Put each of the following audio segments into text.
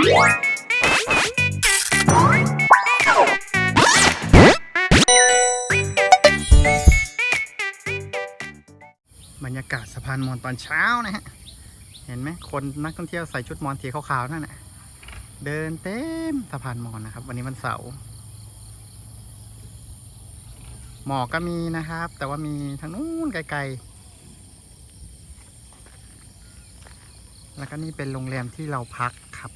บรรยากาศสะพานมอญตอนเช้านะฮะ เห็นไหมคนนักท่องเที่ยวใส่ชุดมอญสีขาวๆนั่นน่ะเดินเต็มสะพานมอญนะครับ วันนี้วันเสาร์หมอกก็มีนะครับ แต่ว่ามีทางนู้นไกลๆ แล้วก็นี่เป็นโรงแรมที่เราพักครับ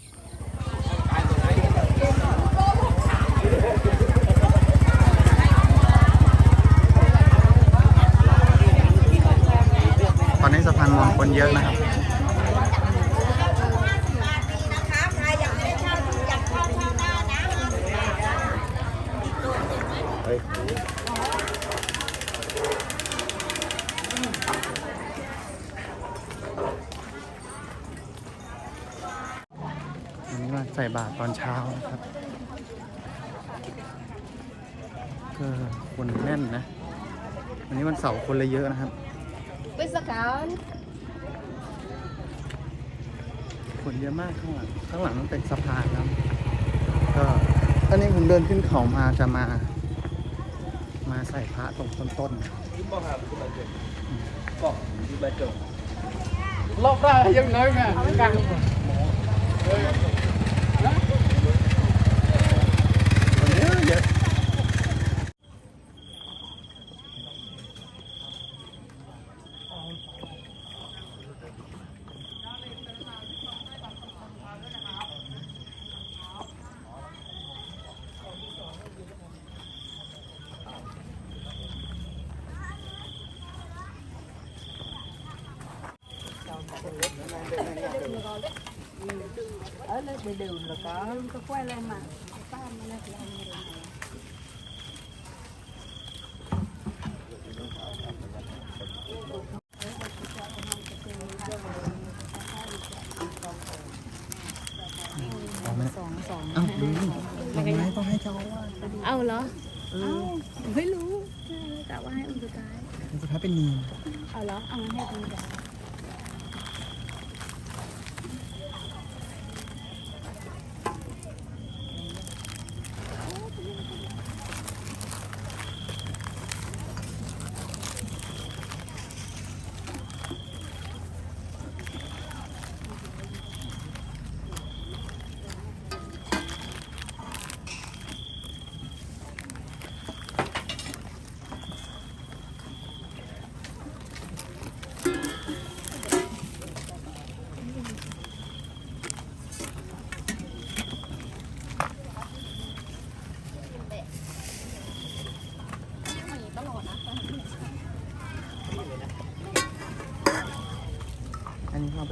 ตอนนี้สะพานมอญ คนเยอะนะครับวันนี้มาใส่บาตรตอนเช้านะครับก็คนแน่นนะวันนี้วันเสาร์คนเลยเยอะนะครับ Với sao cả ค นเยอะมากข้างหลังข้างหลังมันเป็นสะพานครับก็อันนี้ผมเดินขึ้นเขามาจะมา มาใส่พระตรงต้นต้นยุบบ่ครับยุบบ่จบก็ยุบบ่จบรอบได้ยังน้อยแม่กลาง Ừ. ở lên bên đường là có có quay lên mà.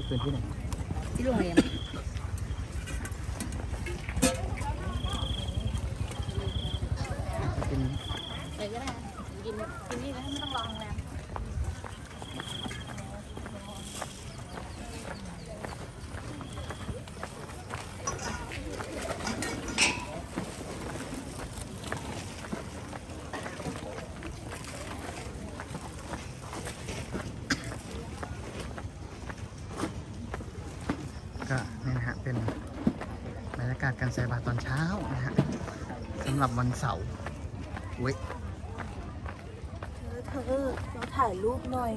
คืนที่ไหน ที่โรงแรม จะเป็น ไปก็ได้กินกินนี่นะไม่ต้องรอโรงแรม ก็นี่นะฮะเป็นบรรยากาศการ ใส่บาตรตอนเช้านะฮะสำหรับวันเสาร์เว้ยเธอเราถ่ายรูปหน่อย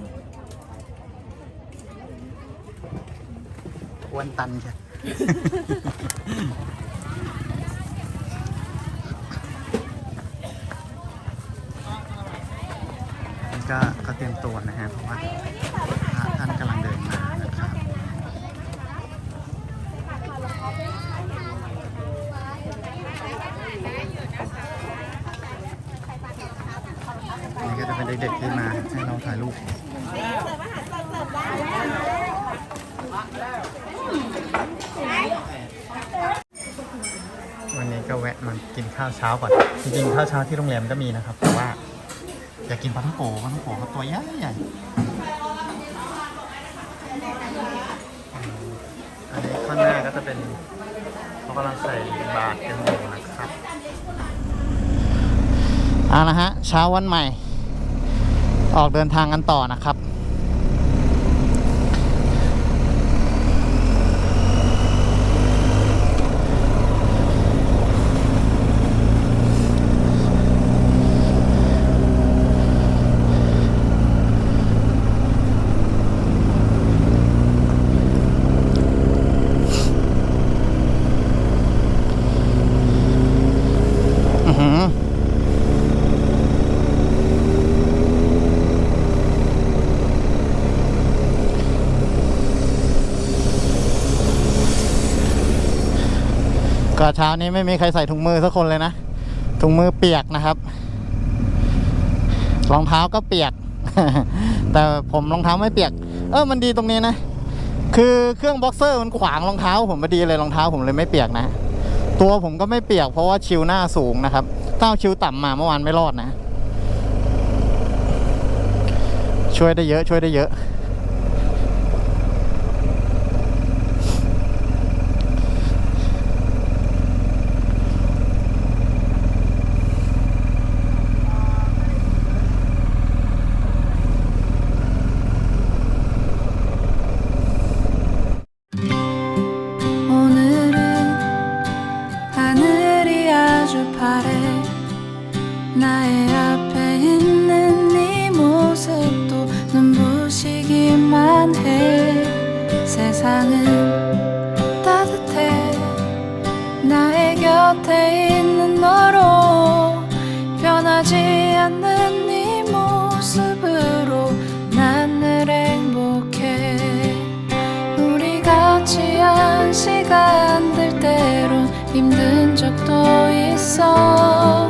ควรตันใช่นี่ก็ก็เตรียมตัวนะฮะเพราะว่าพระท่านกำลังเดินมานะครับ นี่ก็จะเป็นเด็กๆที่มาให้เราถ่ายรูปวันนี้ก็แวะมากินข้าวเช้าก่อน จริงๆข้าวเช้าที่โรงแรมก็มีนะครับ แต่ว่าอยากกินปลาท่องโกปลาท่องโกเขาตัวใหญ่ใหญ่อันนี้ข้างหน้าก็จะเป็นเขากำลังใส่บาตรกันอยู่นะครับเอาละฮะเช้าวันใหม่ ออกเดินทางกันต่อนะครับ ก็เช้านี้ไม่มีใครใส่ถุงมือสักคนเลยนะ ถุงมือเปียกนะครับรองเท้าก็เปียก แต่ผมรองเท้าไม่เปียก เออมันดีตรงนี้นะ คือเครื่องบ็อกเซอร์มันขวางรองเท้า ผมมาดีเลยรองเท้าผมเลยไม่เปียกนะ ตัวผมก็ไม่เปียกเพราะว่าชิวหน้าสูงนะครับถ้าชิวต่ำมาเมื่อวานไม่รอดนะ ช่วยได้เยอะช่วยได้เยอะ 변하지 않는 네 모습으로 난 늘 행복해. 우리 같이 한 시간들 때론 힘든 적도 있어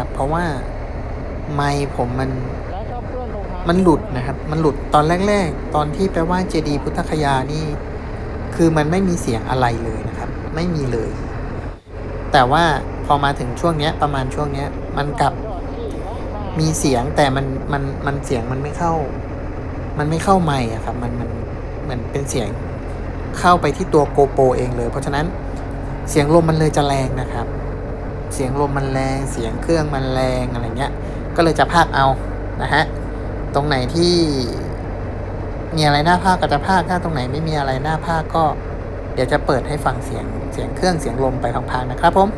ราะว่าไมค์ผมมันมันหลุดนะครับ มันหลุดตอนแรก ๆ ตอนที่ไปไหว้เจดีย์พุทธคยานี่ คือมันไม่มีเสียงอะไรเลยนะครับ ไม่มีเลย แต่ว่าพอมาถึงช่วงเนี้ย ประมาณช่วงเนี้ย มันกลับมีเสียงแต่มันมันมันเสียงมันไม่เข้า มันไม่เข้าไมค์อะครับ มันมันเหมือนเป็นเสียงเข้าไปที่ตัวโกโปรเองเลย เพราะฉะนั้นเสียงลมมันเลยจะแรงนะครับ เสียงลมมันแรง เสียงเครื่องมันแรงอะไรเงี้ย ก็เลยจะพากเอานะฮะ ตรงไหนที่มีอะไรหน้าภาคก็จะภาคถ้าตรงไหนไม่มีอะไรหน้าภาคก็ เดี๋ยวจะเปิดให้ฟังเสียงเสียงเครื่องเสียงลมไปพังๆนะครับผม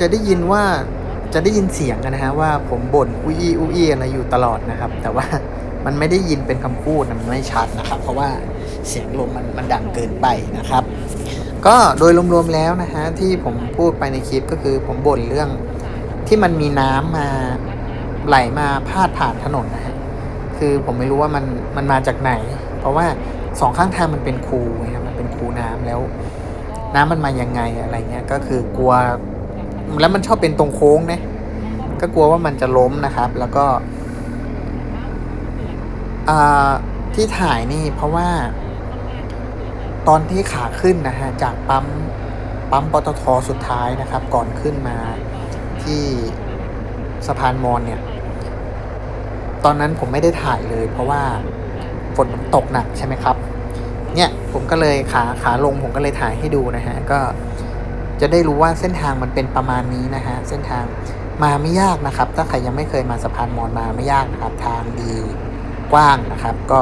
จะได้ยินว่าจะได้ยินเสียงกันนะฮะว่าผมบ่นอุ้ยอีอุ้ยอีอะไรอยู่ตลอดนะครับ แต่ว่ามันไม่ได้ยินเป็นคำพูดมันไม่ชัดนะครับ เพราะว่าเสียงลมมันมันดังเกินไปนะครับ ก็โดยรวมๆแล้วนะฮะที่ผมพูดไปในคลิปก็คือผมบ่นเรื่องที่มันมีน้ำมาไหลมาพาดผ่านถนนนะฮะคือผมไม่รู้ว่ามันมันมาจากไหน เพราะว่าสองข้างทางมันเป็นคูนะครับมันเป็นคูน้ำแล้ว น้ำมันมายังไงอะไรเงี้ยก็คือกลัว แล้วมันชอบเป็นตรงโค้งนะก็กลัวว่ามันจะล้มนะครับ แล้วก็ที่ถ่ายนี่เพราะว่า ตอนที่ขาขึ้นนะฮะจากปั๊มปั๊มปตทสุดท้ายนะครับ ก่อนขึ้นมาที่สะพานมอนเนี่ย ตอนนั้นผมไม่ได้ถ่ายเลย เพราะว่าฝนมันตกหนักใช่ไหมครับ เนี่ยผมก็เลยขาขาลงผมก็เลยถ่ายให้ดูนะฮะก็ จะได้รู้ว่าเส้นทางมันเป็นประมาณนี้นะฮะเส้นทางมาไม่ยากนะครับ ถ้าใครยังไม่เคยมาสะพานมอญมาไม่ยากนะครับ ทางดีกว้างนะครับ ก็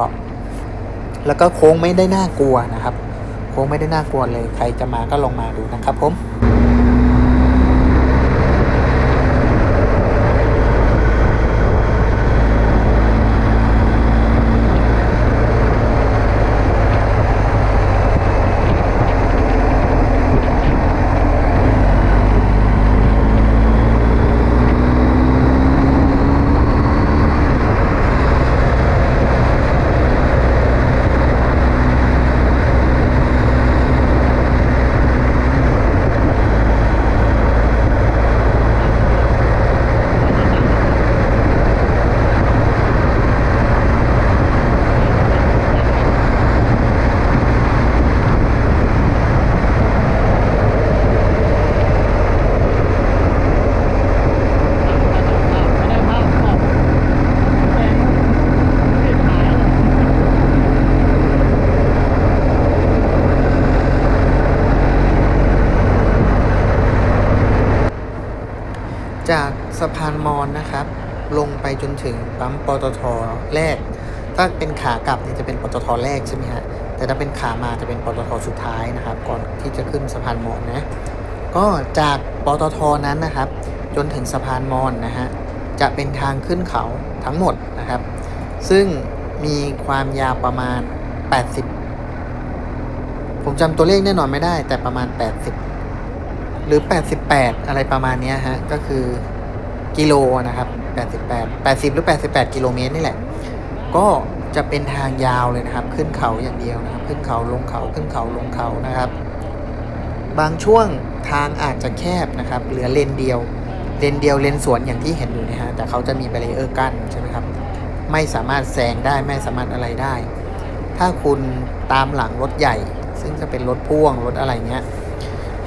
แล้วก็โค้งไม่ได้น่ากลัวนะครับ โค้งไม่ได้น่ากลัวเลย ใครจะมาก็ลองมาดูนะครับผม ปตทแรก ถ้าเป็นขากลับเนี่ยจะเป็นปตทแรกใช่ไหมฮะแต่ถ้าเป็นขามาจะเป็นปตทสุดท้ายนะครับ ก่อนที่จะขึ้นสะพานมอนนะก็จากปตทนั้นนะครับ จนถึงสะพานมอนนะฮะจะเป็นทางขึ้นเขาทั้งหมดนะครับ ซึ่งมีความยาวประมาณ 80 ผมจำตัวเลขแน่นอนไม่ได้ แต่ประมาณ 80 หรือ 88 อะไรประมาณนี้ฮะก็คือกิโลนะครับ 88 80 หรือ 88 กิโลเมตรนี่แหละ ก็จะเป็นทางยาวเลยนะครับ ขึ้นเขาอย่างเดียวนะครับ ขึ้นเขาลงเขาขึ้นเขาลงเขานะครับ บางช่วงทางอาจจะแคบนะครับ เหลือเลนเดียว เลนเดียวเลนสวนอย่างที่เห็นอยู่นะฮะแต่เขาจะมีแบรเออร์กั้นใช่ไหมครับ ไม่สามารถแซงได้ไม่สามารถอะไรได้ ถ้าคุณตามหลังรถใหญ่ ซึ่งจะเป็นรถพ่วงรถอะไรเงี้ย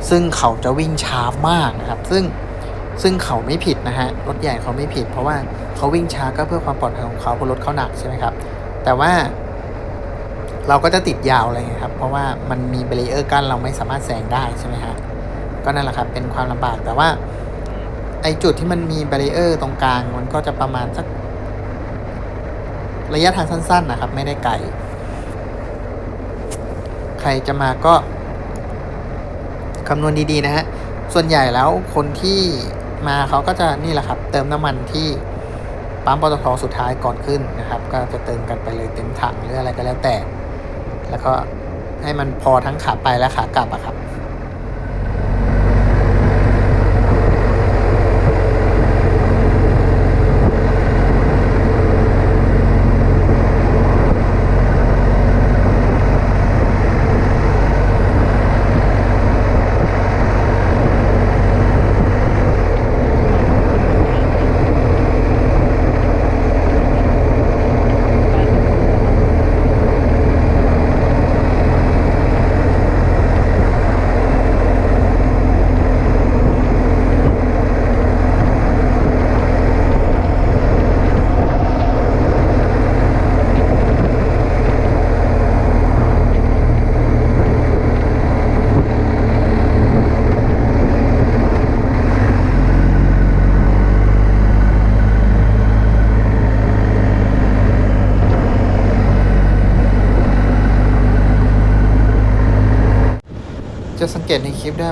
ซึ่งเขาจะวิ่งช้ามากนะครับ ซึ่ง ซึ่งเขาไม่ผิดนะฮะรถใหญ่เขาไม่ผิด เพราะว่าเขาวิ่งช้าก็เพื่อความปลอดภัยของเขาเพราะรถเขาหนักใช่ไหมครับ แต่ว่า เราก็จะติดยาวเลยครับ เพราะว่ามันมีเบรีเออร์กั้นเราไม่สามารถแซงได้ใช่ไหมฮะก็นั่นแหละครับเป็นความลำบากแต่ว่า ไอจุดที่มันมีเบรีเออร์ตรงกลางมันก็จะประมาณสักระยะทางสั้น ๆนะครับ ไม่ได้ไกลใครจะมาก็คำนวณดีๆนะฮะ ส่วนใหญ่แล้วคนที่มาเขาก็จะนี่แหละครับ เติมน้ำมันที่ปั๊มปตทสุดท้ายก่อนขึ้นนะครับ ก็จะเติมกันไปเลยเต็มถังหรืออะไรก็แล้วแต่ แล้วก็ให้มันพอทั้งขาไปและขากลับอะครับ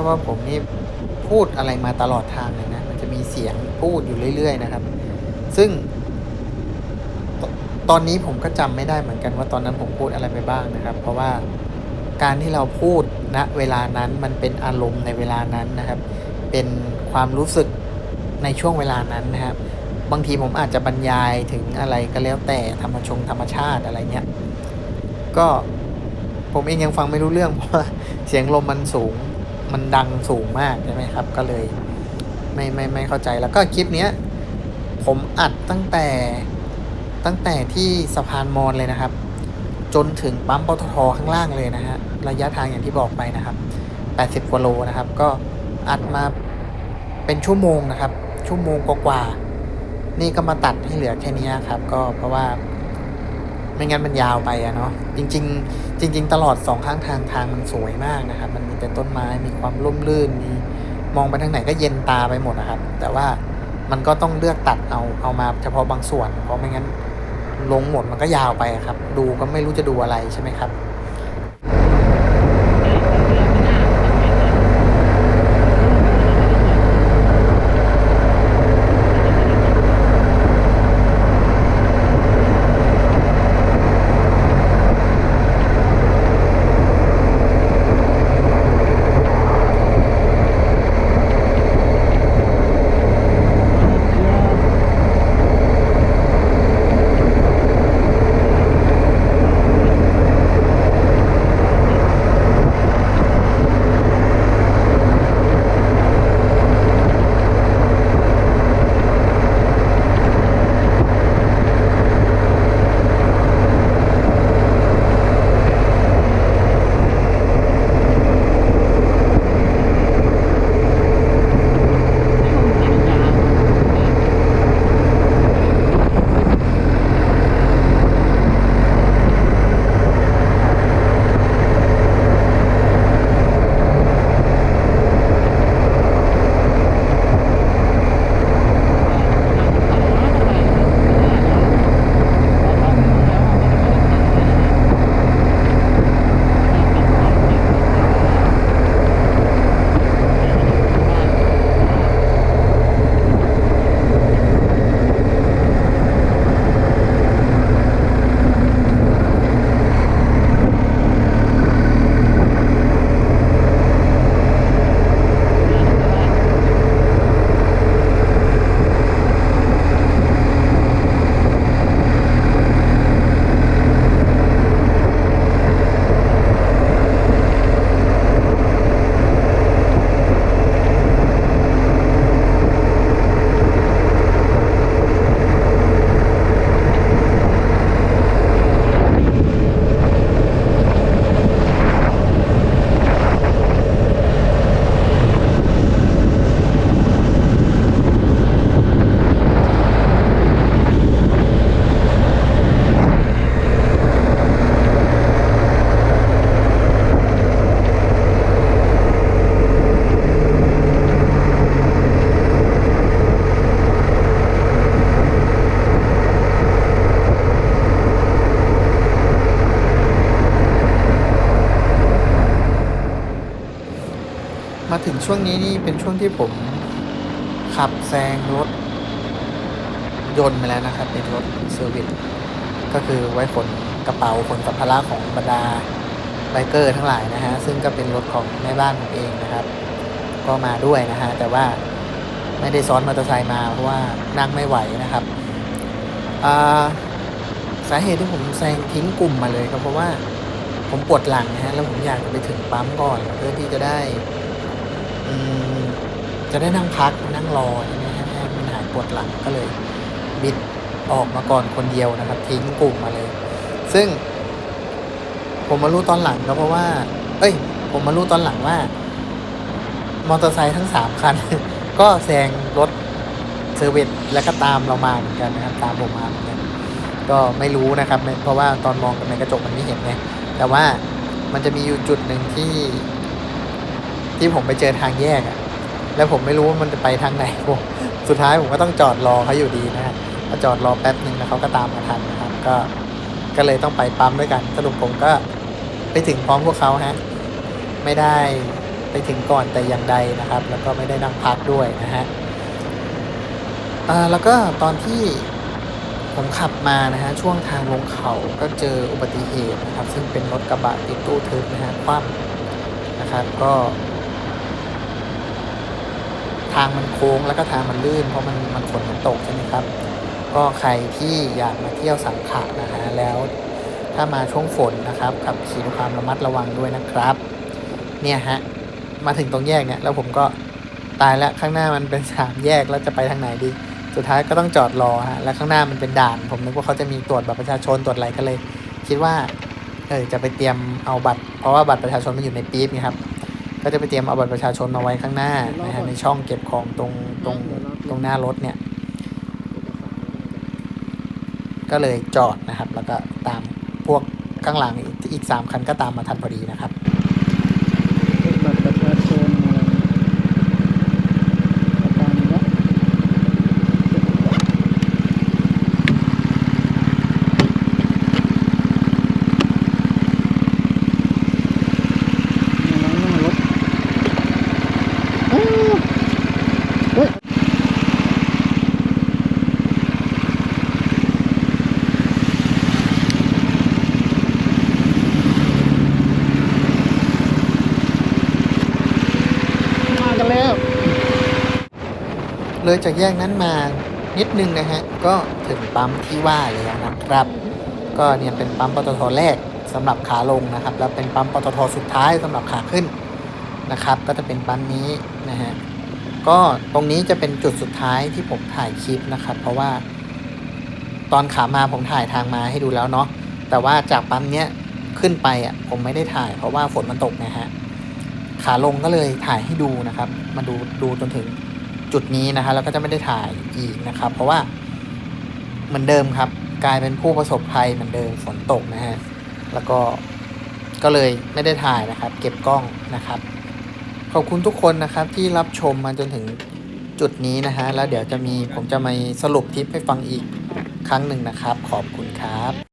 ว่าผมนี่พูดอะไรมาตลอดทางเลยนะ มันจะมีเสียงพูดอยู่เรื่อย ๆ นะครับ ซึ่งตตอนนี้ผมก็จำไม่ได้เหมือนกันว่าตอนนั้นผมพูดอะไรไปบ้างนะครับ เพราะว่าการที่เราพูดณเวลานั้นมันเป็นอารมณ์ในเวลานั้นนะครับ เป็นความรู้สึกในช่วงเวลานั้นนะครับ บางทีผมอาจจะบรรยายถึงอะไรก็แล้วแต่ธรรมชงธรรมชาติอะไรเงี้ย ก็ผมเองยังฟังไม่รู้เรื่องเพราะเสียงลมมันสูง มันดังสูงมากใช่ไหมครับ ก็เลยไม่ไม่ไม่เข้าใจแล้วก็คลิปเนี้ย ผมอัดตั้งแต่ตั้งแต่ที่สะพานมอนเลยนะครับ จนถึงปั๊มปตทข้างล่างเลยนะฮะระยะทางอย่างที่บอกไปนะครับ 80กว่าโลนะครับ ก็อัดมาเป็นชั่วโมงนะครับ ชั่วโมงกว่าๆนี่ก็มาตัดให้เหลือแค่นี้ครับ ก็เพราะว่า ไม่งั้นมันยาวไปอะเนาะจริง ๆ จริง ๆ ตลอดสองข้างทางทางมันสวยมากนะครับ มันมีแต่ต้นไม้มีความร่มรื่นมีมองไปทางไหนก็เย็นตาไปหมดนะครับ แต่ว่ามันก็ต้องเลือกตัดเอาเอามาเฉพาะบางส่วน เพราะไม่งั้นลงหมดมันก็ยาวไปครับ ดูก็ไม่รู้จะดูอะไรใช่ไหมครับ ช่วงนี้นี่เป็นช่วงที่ผมขับแซงรถยนต์ไปแล้วนะครับ เป็นรถเซอร์วิสก็คือไว้ขนกระเป๋าขนสัมภาระของบรรดาไบเกอร์ทั้งหลายนะฮะ ซึ่งก็เป็นรถของแม่บ้านผมเองนะครับ ก็มาด้วยนะฮะ แต่ว่าไม่ได้ซ้อนมอเตอร์ไซค์มาเพราะว่านั่งไม่ไหวนะครับาสาเหตุที่ผมแซงทิ้งกลุ่มมาเลยก็เพราะว่าผมปวดหลังนะฮะแล้วผมอยากจะไปถึงปั๊มก่อนเพื่อที่จะได้ จะได้นั่งพักนั่งรอใช่ไหมฮะมันหายปวดหลังก็เลยบิดออกมาก่อนคนเดียวนะครับ ทิ้งกลุ่มมาเลย ซึ่ง ผมมารู้ตอนหลังก็เพราะว่า เอ้ย ผมมารู้ตอนหลังว่า มอเตอร์ไซค์ทั้งสามคัน ก็แซงรถเซอร์วิสแล้วก็ตามเรามาเหมือนกันนะครับ ตามผมมาเหมือนกันก็ไม่รู้นะครับไม่เพราะว่าตอนมองในกระจกมันไม่เห็นไงแต่ว่ามันจะมีอยู่จุดหนึ่งที่ ที่ผมไปเจอทางแยกอะแล้วผมไม่รู้ว่ามันจะไปทางไหนผมสุดท้ายผมก็ต้องจอดรอเขาอยู่ดีนะฮะพอจอดรอแป๊บหนึ่งแล้วเขาก็ตามมาทันนะครับ ก็ก็เลยต้องไปปั๊มด้วยกันสรุปผมก็ไปถึงพร้อมพวกเขาฮะไม่ได้ไปถึงก่อนแต่อย่างใดนะครับ แล้วก็ไม่ได้นั่งพักด้วยนะฮะอ่าแล้วก็ตอนที่ผมขับมานะฮะช่วงทางลงเขาก็เจออุบัติเหตุนะครับ ซึ่งเป็นรถกระบะติดตู้ทึบนะฮะคว่ำนะครับ ก็ ทางมันโค้งแล้วก็ทางมันลื่น เพราะมันมันฝนมันตกใช่ไหมครับ ก็ใครที่อยากมาเที่ยวสังขะนะฮะแล้ว ถ้ามาช่วงฝนนะครับขับขี่ด้วยความระมัดระวังด้วยนะครับ เนี่ยฮะมาถึงตรงแยกเนี่ยแล้วผมก็ตายแล้วข้างหน้ามันเป็นสามแยกแล้วจะไปทางไหนดี สุดท้ายก็ต้องจอดรอฮะแล้วข้างหน้ามันเป็นด่าน ผมนึกว่าเขาจะมีตรวจบัตรประชาชนตรวจอะไรก็เลย คิดว่าเออจะไปเตรียมเอาบัตร เพราะว่าบัตรประชาชนมันอยู่ในปี๊บไงครับ ก็จะไปเตรียมเอาบัตรประชาชนมาไว้ข้างหน้านะฮะในช่องเก็บของตรงตรงตรงหน้ารถเนี่ย ก็เลยจอดนะครับ แล้วก็ตามพวกข้างหลังอีกอีกสามคันก็ตามมาทันพอดีนะครับ บัตรประชาชนอะไรประกันเนาะ น้องนั่งรถอ้าวเฮ้ยมากันแล้ว เลยจากแยกนั้นมานิดนึงนะฮะก็ถึงปั๊มที่ว่าแล้วนะครับ ก็เนี่ยเป็นปั๊มปตทแรกสำหรับขาลงนะครับ แล้วเป็นปั๊มปตทสุดท้ายสำหรับขาขึ้นนะครับ ก็จะเป็นปั๊มนี้นะฮะก็ตรงนี้จะเป็นจุดสุดท้ายที่ผมถ่ายคลิปนะครับ เพราะว่า ตอนขามาผมถ่ายทางมาให้ดูแล้วเนาะแต่ว่าจากปั๊มเนี้ยขึ้นไปอะผมไม่ได้ถ่ายเพราะว่าฝนมันตกนะฮะขาลงก็เลยถ่ายให้ดูนะครับ มาดูดูจนถึง จุดนี้นะฮะแล้วก็จะไม่ได้ถ่ายอีกนะครับ เพราะว่าเหมือนเดิมครับ กลายเป็นผู้ประสบภัยเหมือนเดิมฝนตกนะฮะแล้วก็ก็เลยไม่ได้ถ่ายนะครับ เก็บกล้องนะครับ ขอบคุณทุกคนนะครับที่รับชมมาจนถึงจุดนี้นะฮะแล้วเดี๋ยวจะมีผมจะมาสรุปทิปให้ฟังอีกครั้งหนึ่งนะครับ ขอบคุณครับ